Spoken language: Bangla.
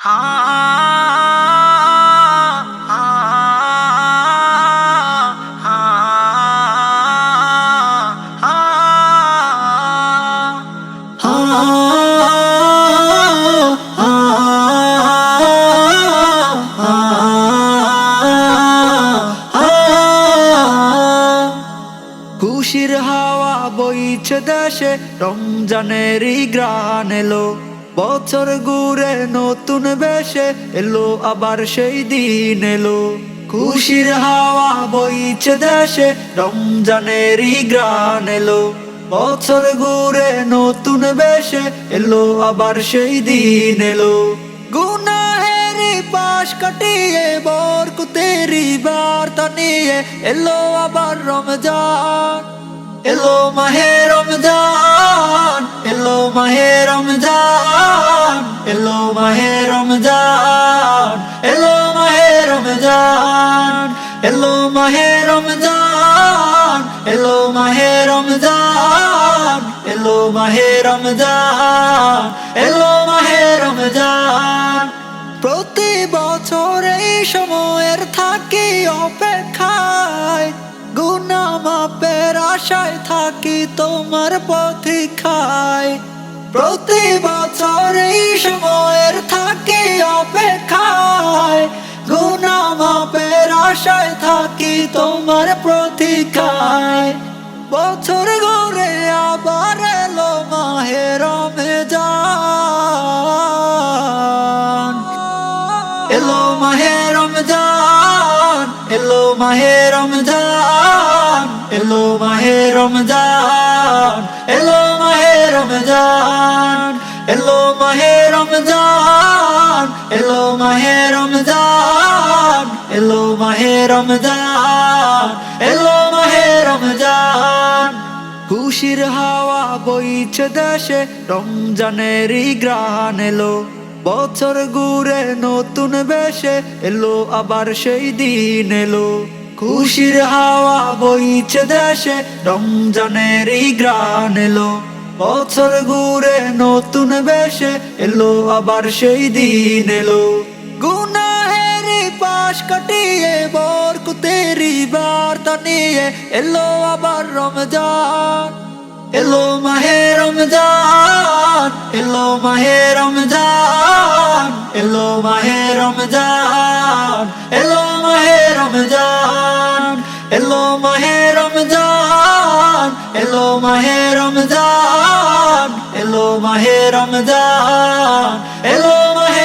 খুশির হাওয়া বইছে দেশে রমজানেরই গ্রান এলো। বছর ঘুরে নতুন বেশে এলো, আবার সেই দিন এলো। খুশির হাওয়া বইছে দেশে, রমজানেরই গ্রান এলো। বছর ঘুরে নতুন বেশে এলো, আবার সেই দিন এলো। গুনাহেরি পাশ কাটিয়ে, বরকুতেরি বার্তা নিয়ে এলো, আবার রমজান। এলো মাহে রমজান। এলো মাহে রমজান, এলো মাহে রমজান, এলো মাহে রমজান, এলো মাহে রমজান, এলো মাহে রমজান, এলো মাহে রমজান, এলো মাহে রমজান। প্রতি বছর এই সময়ের থাকি অপেক্ষায়, গুনা মাপের আশায় থাকি তোমার পথিখায়। প্রতি বছর এই সময়ের থাকি অপেক্ষায়। গুনা আশায় থাকি তোমার প্রতীক্ষায়। বছর ঘুরে আবার এলো মাহে রমজান। এলো মাহে রমজান, এলো মাহে রমজান, এলো মাহে রমজান। এলো মাহে রমজান, এলো মাহে রমজান, এলো মাহে রমজান, এলো মাহে রমজান। খুশির হাওয়া বইছে দেশে রমজানেরই গ্রান এলো। বছর ঘুরে নতুন বেশে, এলো আবার সেই দিন এলো। খুশির হাওয়া বইছে দেশে রমজানেরই গ্রান এলো। বছর ঘুরে নতুন বেশে এলো, আবার সেই দিন এলো। গুনাহেরি পাশ কাটিয়ে, বরকুতেরি বার্তা নিয়ে এলো আবার রমজান। এলো মাহে রমজান, এলো মাহে রমজান, এলো মাহে রমজান, এলো মাহে রমজান, এলো মাহে রমজান, এলো মাহে রমজান। এলো মাহে রমজান এলো মাহে